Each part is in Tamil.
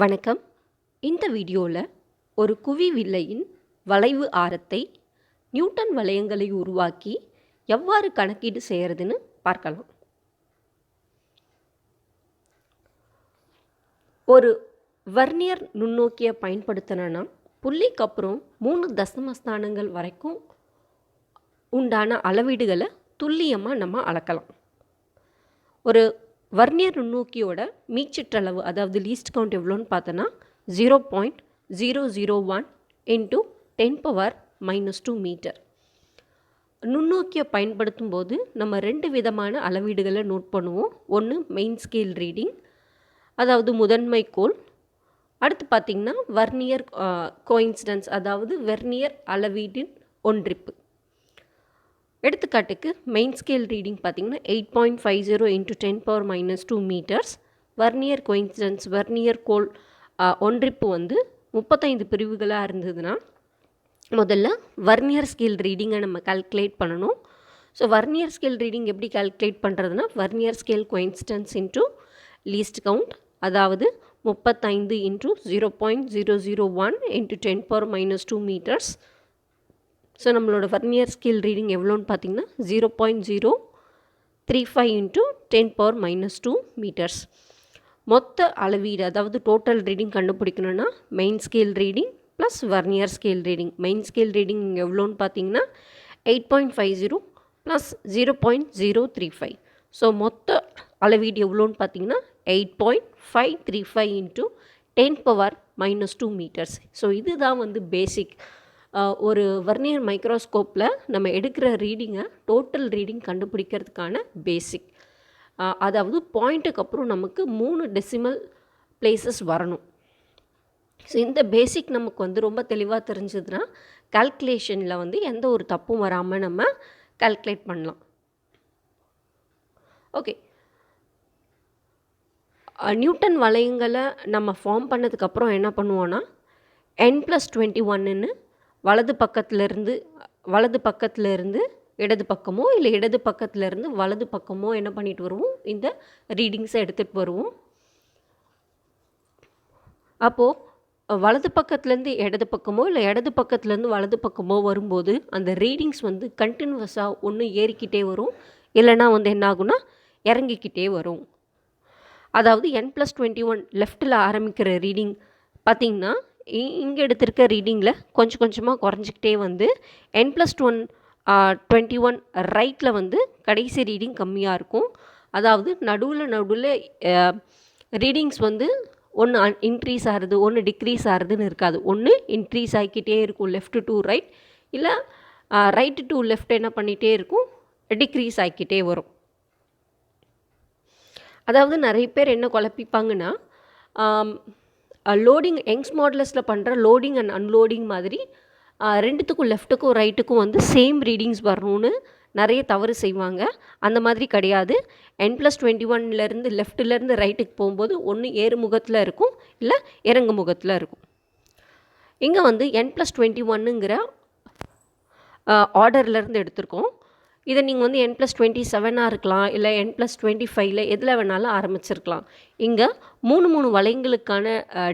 வணக்கம். இந்த வீடியோவில் ஒரு குவி வில்லையின் வளைவு ஆரத்தை நியூட்டன் வளையங்களை உருவாக்கி எவ்வாறு கணக்கீடு செய்கிறதுன்னு பார்க்கலாம். ஒரு வர்னியர் நுண்ணோக்கியை பயன்படுத்தினோன்னா புள்ளிக்கு அப்புறம் மூணு தசமஸ்தானங்கள் வரைக்கும் உண்டான அளவீடுகளை துல்லியமாக நம்ம அளக்கலாம். ஒரு வர்னியர் நுண்ணோக்கியோட மீச்சிற்றளவு அதாவது லீஸ்ட் கவுண்ட் எவ்வளோன்னு பார்த்தோன்னா zero point zero zero one into ten power minus two metre நுண்ணோக்கியை பயன்படுத்தும் போது நம்ம ரெண்டு விதமான அளவீடுகளை நோட் பண்ணுவோம். ஒன்று மெயின் ஸ்கேல் ரீடிங் அதாவது முதன்மை கோல் அடுத்து பார்த்திங்கன்னா வர்னியர் கோயின்சிடன்ஸ் அதாவது வெர்னியர் அளவீட்டின் ஒன்றிப்பு. எடுத்துக்காட்டுக்கு மெயின் ஸ்கேல் ரீடிங் பார்த்திங்கன்னா eight point five zero into ten power minus two metres vernier coincidence vernier கோல் ஒன்றிப்பு வந்து முப்பத்தைந்து பிரிவுகளாக இருந்ததுன்னா முதல்ல வர்னியர் ஸ்கேல் ரீடிங்கை நம்ம கால்குலேட் பண்ணணும். ஸோ வர்னியர் ஸ்கேல் ரீடிங் எப்படி கால்குலேட் பண்ணுறதுனா vernier scale coincidence into least count அதாவது முப்பத்தைந்து into zero point zero zero one into ten power minus two metres so நம்மளோட வர்னியர் ஸ்கேல் ரீடிங் எவ்வளோன்னு பார்த்தீங்கன்னா zero point zero three five into ten power minus two metres மொத்த அளவீடு அதாவது டோட்டல் ரீடிங் கண்டுபிடிக்கணும்னா main scale reading plus vernier scale reading main scale reading எவ்வளோன்னு பார்த்தீங்கன்னா eight point five zero plus zero point zero three five so மொத்த அளவீடு எவ்வளோன்னு பார்த்தீங்கன்னா eight point five three five into ten power minus two metres so இதுதான் வந்து பேசிக் ஒரு வர்னியர் மைக்ரோஸ்கோப்பில் நம்ம எடுக்கிற ரீடிங்கை டோட்டல் ரீடிங் கண்டுபிடிக்கிறதுக்கான பேசிக். அதாவது பாயிண்ட்டுக்கு அப்புறம் நமக்கு மூணு டெசிமல் பிளேசஸ் வரணும். ஸோ இந்த பேசிக் நமக்கு வந்து ரொம்ப தெளிவாக தெரிஞ்சதுன்னா கால்குலேஷனில் வந்து எந்த ஒரு தப்பும் வராமல் நம்ம கால்குலேட் பண்ணலாம். ஓகே. நியூட்டன் வளையங்களை நம்ம ஃபார்ம் பண்ணதுக்கப்புறம் என்ன பண்ணுவோன்னா என் ப்ளஸ் டுவெண்ட்டி ஒன்னுன்னு வலது பக்கத்துலேருந்து வலது பக்கத்துலேருந்து இடது பக்கமோ இல்லை இடது பக்கத்துலேருந்து வலது பக்கமோ என்ன பண்ணிட்டு வருவோம்? இந்த ரீடிங்ஸை எடுத்துகிட்டு வருவோம். அப்போது வலது பக்கத்துலேருந்து இடது பக்கமோ இல்லை இடது பக்கத்துலேருந்து வலது பக்கமோ வரும்போது அந்த ரீடிங்ஸ் வந்து கண்டினியூவஸாக ஒன்று ஏறிக்கிட்டே வரும். இல்லைனா வந்து என்ன ஆகுனா இறங்கிக்கிட்டே வரும். அதாவது என் ப்ளஸ் டுவெண்ட்டி ஒன் லெஃப்ட்டில் ஆரம்பிக்கிற ரீடிங் பார்த்திங்கன்னா இங்கே எடுத்திருக்க ரீடிங்கில் கொஞ்சம் கொஞ்சமாக குறைஞ்சிக்கிட்டே வந்து N plus one twenty one ரைட்டில் வந்து கடைசி ரீடிங் கம்மியாக இருக்கும். அதாவது நடுவில் நடுவில் ரீடிங்ஸ் வந்து ஒன்று இன்க்ரீஸ் ஆகிறது ஒன்று டிக்ரீஸ் ஆகிறதுன்னு இருக்காது. ஒன்று இன்க்ரீஸ் ஆகிக்கிட்டே இருக்கும் லெஃப்ட் டு ரைட் இல்லை ரைட்டு டு லெஃப்ட் என்ன பண்ணிகிட்டே இருக்கும் டிக்ரீஸ் ஆகிக்கிட்டே வரும். அதாவது நிறைய பேர் என்ன குழப்பிப்பாங்கன்னா லோடிங் யங்ஸ் மாடலஸில் பண்ணுற லோடிங் அண்ட் அன்லோடிங் மாதிரி ரெண்டுத்துக்கும் லெஃப்ட்டுக்கும் ரைட்டுக்கும் வந்து சேம் ரீடிங்ஸ் வரணும்னு நிறைய தவறு செய்வாங்க. அந்த மாதிரி கிடையாது. என் ப்ளஸ் டுவெண்ட்டி ஒன்லேருந்து லெஃப்ட்லேருந்து ரைட்டுக்கு போகும்போது ஒன்று ஏறு முகத்தில் இருக்கும் இல்லை இறங்கு முகத்தில் இருக்கும். இங்கே வந்து என் ப்ளஸ் டுவெண்ட்டி ஒன்னுங்கிற ஆர்டர்லேருந்து எடுத்திருக்கோம். இதை நீங்கள் வந்து என் ப்ளஸ் டுவெண்ட்டி செவனாக இருக்கலாம் இல்லை என் ப்ளஸ் டுவெண்ட்டி ஃபைவ்ல எதில் வேணாலும் ஆரம்பிச்சிருக்கலாம். இங்கே மூணு மூணு வளையங்களுக்கான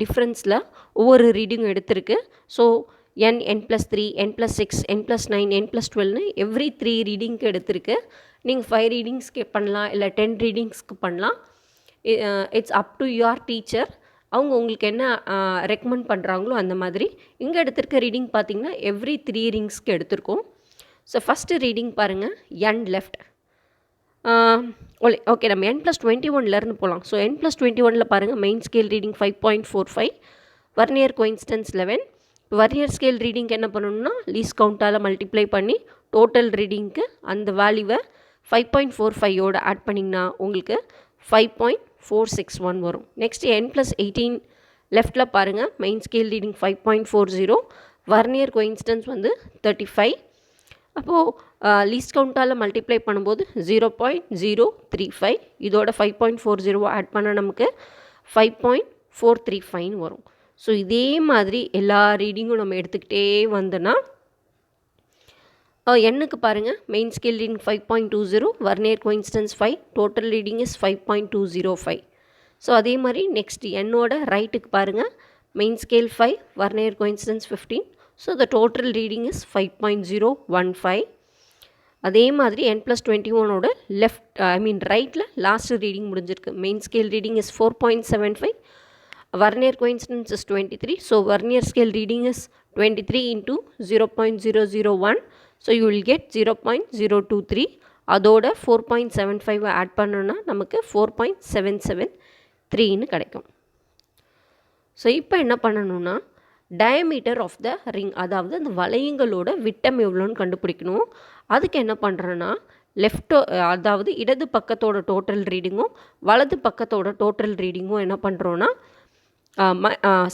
டிஃப்ரென்ஸில் ஒவ்வொரு ரீடிங்கும் எடுத்திருக்கு. So N N plus three N plus six N plus nine N plus டுவெல்னு every three ரீடிங்க்கு எடுத்திருக்கு. நீங்கள் ஃபைவ் ரீடிங்ஸ்க்கு பண்ணலாம் இல்லை டென் ரீடிங்ஸ்க்கு பண்ணலாம். It's up to your teacher அவங்க உங்களுக்கு என்ன ரெக்கமெண்ட் பண்ணுறாங்களோ அந்த மாதிரி. இங்கே எடுத்திருக்க ரீடிங் பார்த்திங்கன்னா எவ்ரி த்ரீ ரிங்ஸ்க்கு எடுத்திருக்கோம். ஸோ ஃபஸ்ட்டு ரீடிங் பாருங்கள் என் லெஃப்ட் ஓலே ஓகே நம்ம என் ப்ளஸ் டுவெண்ட்டி ஒன்லேருந்து போகலாம் ஸோ என் ப்ளஸ் டுவெண்ட்டி ஒனில் பாருங்கள் main scale reading five point four five vernier coincidence eleven இப்போ வர்னியர் ஸ்கேல் ரீடிங்க்கு என்ன பண்ணணும்னா லீஸ் கவுண்டால் மல்டிப்ளை பண்ணி டோட்டல் ரீடிங்க்கு அந்த வேல்யூவை ஃபைவ் பாயிண்ட் ஃபோர் ஃபைவோட ஆட் பண்ணிங்கன்னா உங்களுக்கு five point four six one வரும். நெக்ஸ்ட் என் ப்ளஸ் எயிட்டீன் லெஃப்ட்டில் பாருங்கள் main scale reading five point four zero vernier coincidence வந்து தேர்ட்டி ஃபைவ் அப்போது லீஸ்ட் கவுண்ட்டால் மல்டிப்ளை பண்ணும்போது zero point zero three five இதோட five point four zero add பண்ணால் நமக்கு ஃபைவ் பாயிண்ட் ஃபோர் த்ரீ ஃபைவ்னு வரும். ஸோ இதே மாதிரி எல்லா ரீடிங்கும் நம்ம எடுத்துக்கிட்டே வந்தோன்னா எண்ணுக்கு பாருங்கள் main scale reading five point two zero vernier coincidence five total reading is five point two zero five so அதே மாதிரி நெக்ஸ்ட் என்னோட ரைட்டுக்கு பாருங்கள் main scale five vernier coincidence fifteen so the total reading is five point zero one five அதே மாதிரி என் ப்ளஸ் டுவெண்ட்டி ஒனோட லெஃப்ட் ஐ மீன் ரைட்டில் லாஸ்ட் ரீடிங் முடிஞ்சிருக்கு. Main scale reading is four point seven five vernier coincidence is twenty three so vernier scale reading is twenty three into zero point zero zero one so you will get zero point zero two three அதோட four point seven five add பண்ணோன்னா நமக்கு ஃபோர் பாயிண்ட் செவன் செவன் த்ரீன்னு கிடைக்கும். ஸோ இப்போ என்ன பண்ணணுன்னா டயமீட்டர் ஆஃப் த ரிங் அதாவது அந்த வளையங்களோட விட்டம் எவ்வளோன்னு கண்டுபிடிக்கணும். அதுக்கு என்ன பண்ணுறேன்னா லெஃப்டோ அதாவது இடது பக்கத்தோட டோட்டல் ரீடிங்கும் வலது பக்கத்தோட டோட்டல் ரீடிங்கும் என்ன பண்ணுறோன்னா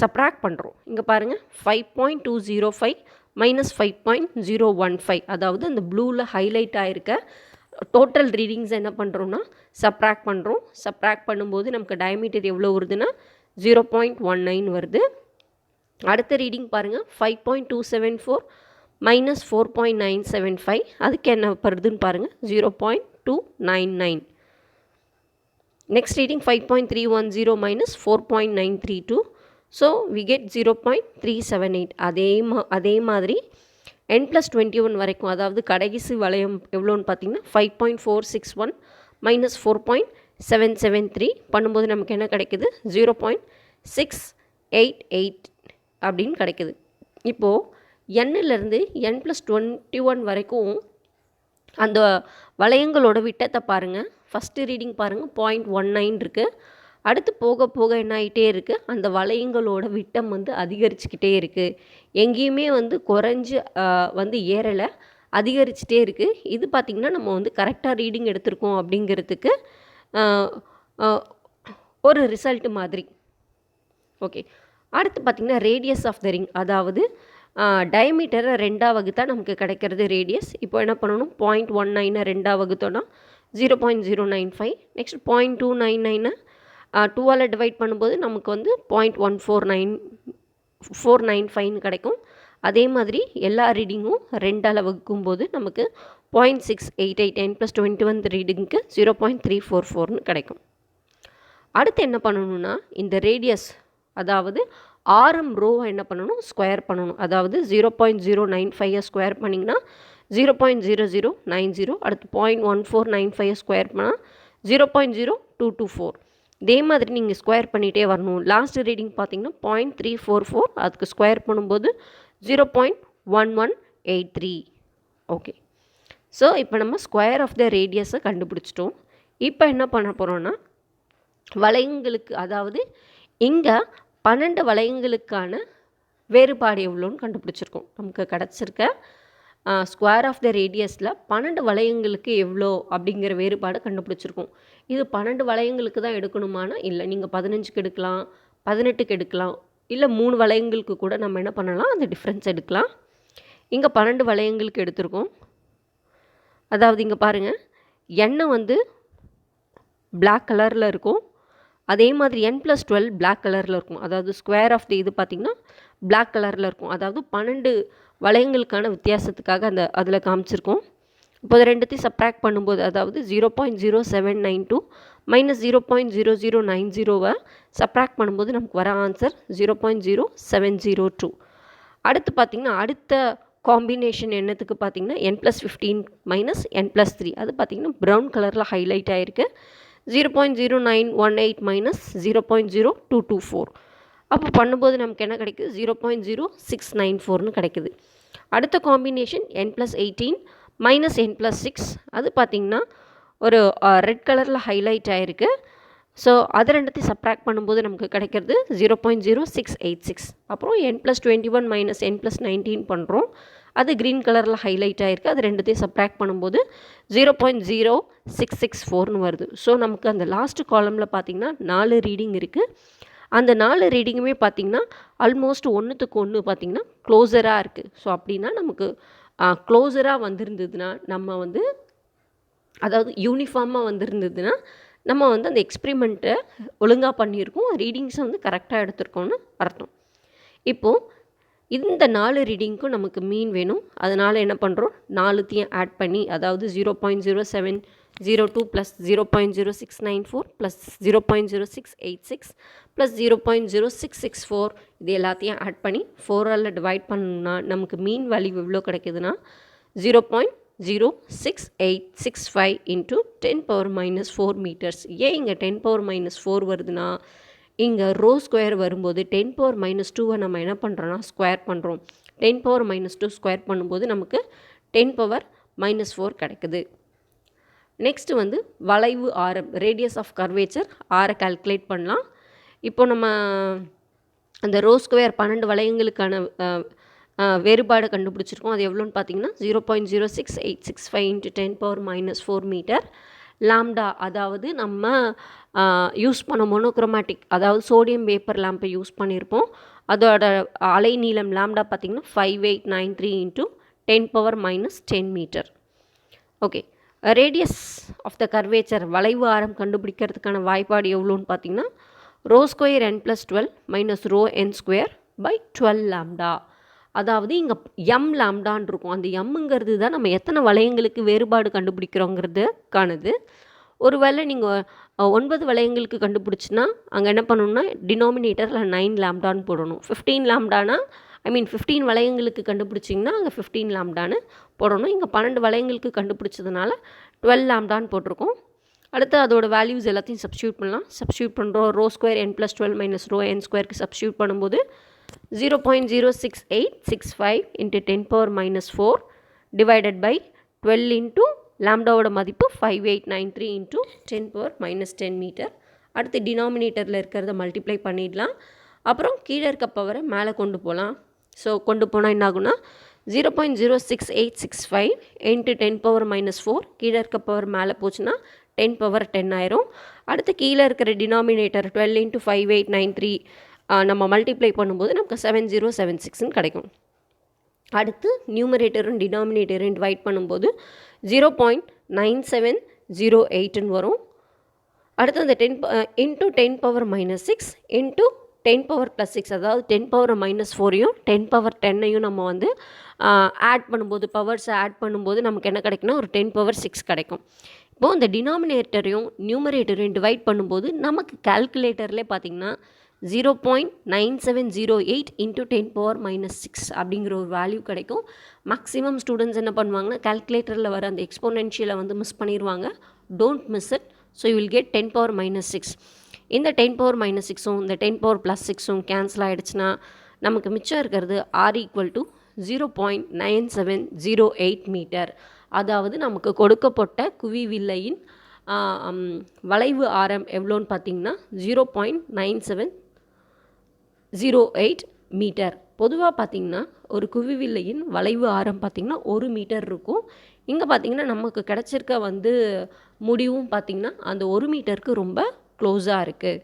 சப்ராக்ட் பண்ணுறோம் இங்கே பாருங்கள் five point two zero five minus five point zero one five அதாவது அந்த ப்ளூவில் ஹைலைட் ஆகிருக்க டோட்டல் ரீடிங்ஸ் என்ன பண்ணுறோன்னா சப்ராக்ட் பண்ணுறோம் சப்ராக்ட் பண்ணும்போது நமக்கு டயமீட்டர் எவ்வளோ வருதுன்னா ஜீரோ பாயிண்ட் ஒன் நைன் வருது. அடுத்த ரீடிங் பாருங்கள் five point two seven four minus four point nine seven five அதுக்கு என்ன வருதுன்னு பாருங்கள் zero point two nine nine next reading five point three one zero minus four point nine three two so we get zero point three seven eight அதே மா அதே மாதிரி என் ப்ளஸ் டுவெண்ட்டி ஒன் வரைக்கும் அதாவது கடைசி வளையம் எவ்வளோன்னு பார்த்தீங்கன்னா five point four six one minus four point seven seven three பண்ணும்போது நமக்கு என்ன கிடைக்குது? Zero point six eight eight அப்படின்னு கிடைக்குது. இப்போது எண்ணிலேருந்து என் ப்ளஸ் டுவெண்ட்டி ஒன் வரைக்கும் அந்த வளையங்களோட விட்டத்தை பாருங்கள் ஃபஸ்ட்டு ரீடிங் பாருங்கள் பாயிண்ட் ஒன் நைன் இருக்குது அடுத்து போக போக என்ன ஆகிட்டே இருக்குது அந்த வளையங்களோட விட்டம் வந்து அதிகரிச்சுக்கிட்டே இருக்குது எங்கேயுமே வந்து குறைஞ்சி வந்து ஏறலை அதிகரிச்சுட்டே இருக்குது இது பார்த்திங்கன்னா நம்ம வந்து கரெக்டாக ரீடிங் எடுத்திருக்கோம் அப்படிங்கிறதுக்கு ஒரு ரிசல்ட் மாதிரி. ஓகே அடுத்து பார்த்திங்கன்னா ரேடியஸ் ஆஃப் த ரிங் அதாவது டயமீட்டரை ரெண்டாக வகுத்தா நமக்கு கிடைக்கிறது ரேடியஸ் இப்போ என்ன பண்ணணும்? பாயிண்ட் ஒன் நைனை ரெண்டாக வகுத்தோன்னா zero point zero nine five next point two nine நைனை டூவால் டிவைட் பண்ணும்போது நமக்கு வந்து point one four nine four nine ஃபைவ்னு கிடைக்கும். அதே மாதிரி எல்லா ரீடிங்கும் ரெண்டால் வகுக்கும் போது நமக்கு point six eight eight nine plus twenty one ரீடிங்க்கு zero point three four ஃபோர்னு கிடைக்கும். அடுத்து என்ன பண்ணணும்னா இந்த ரேடியஸ் அதாவது ஆரம் ரோவை என்ன பண்ணணும்? ஸ்கொயர் பண்ணணும். அதாவது ஜீரோ பாயிண்ட் ஜீரோ நைன் ஃபைவை ஸ்கொயர் பண்ணிங்கன்னா zero point zero zero nine zero அடுத்து point one four nine five square பண்ணால் zero point zero two two four இதே மாதிரி நீங்கள் ஸ்கொயர் பண்ணிகிட்டே வரணும். லாஸ்ட் ரீடிங் பார்த்தீங்கன்னா பாயிண்ட் த்ரீ ஃபோர் ஃபோர் அதுக்கு ஸ்கொயர் பண்ணும்போது zero point one one eight three okay. So இப்போ நம்ம ஸ்கொயர் ஆஃப் த ரேடியஸை கண்டுபிடிச்சிட்டோம். இப்போ என்ன பண்ண போகிறோன்னா வளையங்களுக்கு அதாவது இங்கே பன்னெண்டு வளையங்களுக்கான வேறுபாடு எவ்வளோன்னு கண்டுபிடிச்சிருக்கோம். நமக்கு கிடச்சிருக்க ஸ்கொயர் ஆஃப் த ரேடியஸில் பன்னெண்டு வளையங்களுக்கு எவ்வளோ அப்படிங்கிற வேறுபாடு கண்டுபிடிச்சிருக்கோம். இது பன்னெண்டு வளையங்களுக்கு தான் எடுக்கணுமானா இல்லை நீங்கள் பதினஞ்சுக்கு எடுக்கலாம் பதினெட்டுக்கு எடுக்கலாம் இல்லை மூணு வளையங்களுக்கு கூட நம்ம என்ன பண்ணலாம் அந்த டிஃப்ரென்ஸ் எடுக்கலாம். இங்கே பன்னெண்டு வளையங்களுக்கு எடுத்திருக்கோம். அதாவது இங்கே பாருங்கள் எண்ணெய் வந்து பிளாக் கலரில் இருக்கும். அதே மாதிரி என் ப்ளஸ் டுவெல் பிளாக் கலரில் இருக்கும். அதாவது ஸ்கொயர் ஆஃப் தி இது பார்த்திங்கன்னா பிளாக் கலரில் இருக்கும். அதாவது பன்னெண்டு வளையங்களுக்கான வித்தியாசத்துக்காக அந்த அதில் காமிச்சிருக்கோம். இப்போ அது ரெண்டுத்தையும் சப்ராக்ட் பண்ணும்போது அதாவது zero point zero seven nine two minus zero point zero zero nine ஜீரோவை சப்ராக்ட் பண்ணும்போது நமக்கு வர answer zero point zero seven zero two அடுத்து பார்த்திங்கன்னா அடுத்த காம்பினேஷன் என்னத்துக்கு பார்த்திங்கன்னா N plus fifteen minus N plus three அது பார்த்திங்கன்னா ப்ரௌன் கலரில் ஹைலைட் ஆகிருக்கு zero point zero nine one eight minus zero point zero two two four அப்போ பண்ணும்போது நமக்கு என்ன கிடைக்குது? Zero point zero six nine ஃபோர்னு கிடைக்குது. அடுத்த combination N plus eighteen minus N plus six அது பார்த்திங்கன்னா ஒரு ரெட் கலரில் ஹைலைட் ஆகிருக்கு ஸோ அது ரெண்டுத்தையும் சப்ராக்ட் பண்ணும்போது நமக்கு கிடைக்கிறது zero point zero six eight six அப்புறம் N plus twenty one minus N plus nineteen பண்ணுறோம் அது க்ரீன் கலரில் ஹைலைட் ஆகிருக்கு அது ரெண்டுத்தையும் சப்ராக்ட் பண்ணும்போது zero point zero six six ஃபோர்னு வருது. ஸோ நமக்கு அந்த லாஸ்ட்டு காலமில் பார்த்திங்கன்னா நாலு ரீடிங் இருக்குது அந்த நாலு ரீடிங்குமே பார்த்திங்கன்னா ஆல்மோஸ்ட் ஒன்றுத்துக்கு ஒன்று பார்த்திங்கன்னா க்ளோஸராக இருக்குது ஸோ அப்படின்னா நமக்கு க்ளோஸராக வந்திருந்ததுன்னா நம்ம வந்து அதாவது யூனிஃபார்மாக வந்திருந்ததுன்னா நம்ம வந்து அந்த எக்ஸ்பிரிமெண்ட்டை ஒழுங்காக பண்ணியிருக்கோம். ரீடிங்ஸை வந்து கரெக்டாக எடுத்திருக்கோம்னு அர்த்தம். இப்போது இந்த நாலு ரீடிங்க்கும் நமக்கு மீன் வேணும். அதனால் என்ன பண்ணுறோம் நாலுத்தையும் ஆட் பண்ணி அதாவது zero point zero seven zero two plus zero point zero six nine four plus zero point zero six eight six plus zero point zero six six four இது எல்லாத்தையும் ஆட் பண்ணி ஃபோரால் டிவைட் பண்ணணும்னா நமக்கு மீன் வேல்யூ எவ்வளோ கிடைக்குதுன்னா zero point zero six eight six five into ten power minus four metres ஏன் இங்கே டென் பவர் மைனஸ் ஃபோர் வருதுன்னா இங்கே ரோ ஸ்கொயர் வரும்போது டென் பவர் மைனஸ் டூவை நம்ம என்ன பண்ணுறோன்னா ஸ்கொயர் பண்ணுறோம் ten power minus two square பண்ணும்போது நமக்கு டென் பவர் மைனஸ் ஃபோர் கிடைக்குது. நெக்ஸ்ட்டு வந்து வளைவு ஆரம் ரேடியஸ் ஆஃப் கர்வேச்சர் ஆரை கால்குலேட் பண்ணலாம். இப்போ நம்ம அந்த ரோ ஸ்கொயர் பன்னெண்டு வளையங்களுக்கான வேறுபாடு கண்டுபிடிச்சிருக்கோம். அது எவ்வளோன்னு பார்த்தீங்கன்னா zero point zero six eight six five into ten power minus four metre lambda அதாவது நம்ம யூஸ் பண்ண மொனோக்ரோமேட்டிக் அதாவது சோடியம் வேப்பர் லேம்பை யூஸ் பண்ணியிருப்போம் அதோட அலை நீளம் லாம்டா பார்த்தீங்கன்னா five eight nine three into ten power minus ten metre okay radius of the curvature வளைவு ஆரம் கண்டுபிடிக்கிறதுக்கான வாய்ப்பாடு எவ்வளோன்னு பார்த்தீங்கன்னா rho square N plus twelve minus rho N square by twelve lambda. அதாவது இங்கே எம் லாம்டான் இருக்கும். அந்த எம்முங்கிறது தான் நம்ம எத்தனை வளையங்களுக்கு வேறுபாடு கண்டுபிடிக்கிறோங்கிறது காணுது. ஒருவேளை நீங்கள் ஒன்பது வளையங்களுக்கு கண்டுபிடிச்சின்னா அங்கே என்ன பண்ணணும்னா டினாமினேட்டரில் நைன் லாம்டான்னு போடணும். ஃபிஃப்டீன் லாம்டானா ஐ மீன் ஃபிஃப்டீன் வளையங்களுக்கு கண்டுபிடிச்சிங்கன்னா அங்கே ஃபிஃப்டீன் லாம்டான்னு போடணும். இங்கே பன்னெண்டு வளையங்களுக்கு கண்டுபிடிச்சதுனால டுவெல் லாம்டான்னு போட்டிருக்கோம். அடுத்து அதோட வேல்யூஸ் எல்லாத்தையும் சப்ஸ்டியூட் பண்ணலாம். சப்ஸ்டியூட் பண்ணுறோம் rho square N plus twelve minus rho N ஸ்கொயருக்கு சப்ஸ்டியூட் பண்ணும்போது zero point zero six eight six five into ten power minus four divided by twelve into லாம்டாவோட மதிப்பு five eight nine three into ten power minus ten metre அடுத்து டினாமினேட்டரில் இருக்கிறத மல்டிப்ளை பண்ணிடலாம். அப்புறம் கீழே இருக்க பவரை மேலே கொண்டு போகலாம் ஸோ கொண்டு போனால் என்ன ஆகும்னா zero point zero six eight six five into ten power minus four கீழே இருக்க பவர் மேலே போச்சுன்னா டென் பவர் டென் ஆயிரும். அடுத்து கீழே இருக்கிற denominator twelve into five eight nine three நம்ம மல்டிப்ளை பண்ணும்போது நமக்கு செவன் ஜீரோ செவன் சிக்ஸ்னு கிடைக்கும். அடுத்து நியூமரேட்டரும் டினாமினேட்டரும் டிவைட் பண்ணும்போது zero point nine seven zero எயிட்டுன்னு வரும். அடுத்து அந்த ten into ten power minus six into ten power plus six அதாவது டென் பவர் மைனஸ் ஃபோரையும் டென் பவர் டென்னையும் நம்ம வந்து ஆட் பண்ணும்போது பவர்ஸை ஆட் பண்ணும்போது நமக்கு என்ன கிடைக்குன்னா ஒரு டென் பவர் சிக்ஸ் கிடைக்கும். இப்போது இந்த டினாமினேட்டரையும் நியூமரேட்டரையும் டிவைட் பண்ணும்போது நமக்கு கால்குலேட்டர்லேயே பார்த்தீங்கன்னா zero point nine seven zero eight into ten power minus six அப்படிங்கிற ஒரு வேல்யூ கிடைக்கும். மேக்ஸிமம் ஸ்டூடெண்ட்ஸ் என்ன பண்ணுவாங்கன்னா கால்குலேட்டரில் வர அந்த எக்ஸ்போனென்ஷியலை வந்து மிஸ் பண்ணிடுவாங்க don't miss it so you will get ten power minus six இந்த டென் பவர் மைனஸ் சிக்ஸும் இந்த டென் பவர் ப்ளஸ் சிக்ஸும் கேன்சல் ஆகிடுச்சுன்னா நமக்கு மிச்சம் இருக்கிறது R equal to zero point nine seven zero eight metre அதாவது நமக்கு கொடுக்கப்பட்ட குவிவில்லையின் வில்லையின் வளைவு ஆரம் எவ்வளோன்னு பார்த்தீங்கன்னா zero point nine seven zero eight metre பொதுவாக பார்த்தீங்கன்னா ஒரு குவிவில்லையின் வளைவு ஆரம் பார்த்திங்கன்னா ஒரு மீட்டர் இருக்கும். இங்கே பார்த்தீங்கன்னா நமக்கு கிடச்சிருக்க வந்து முடிவும் பார்த்திங்கன்னா அந்த ஒரு மீட்டருக்கு ரொம்ப க்ளோஸாக இருக்குது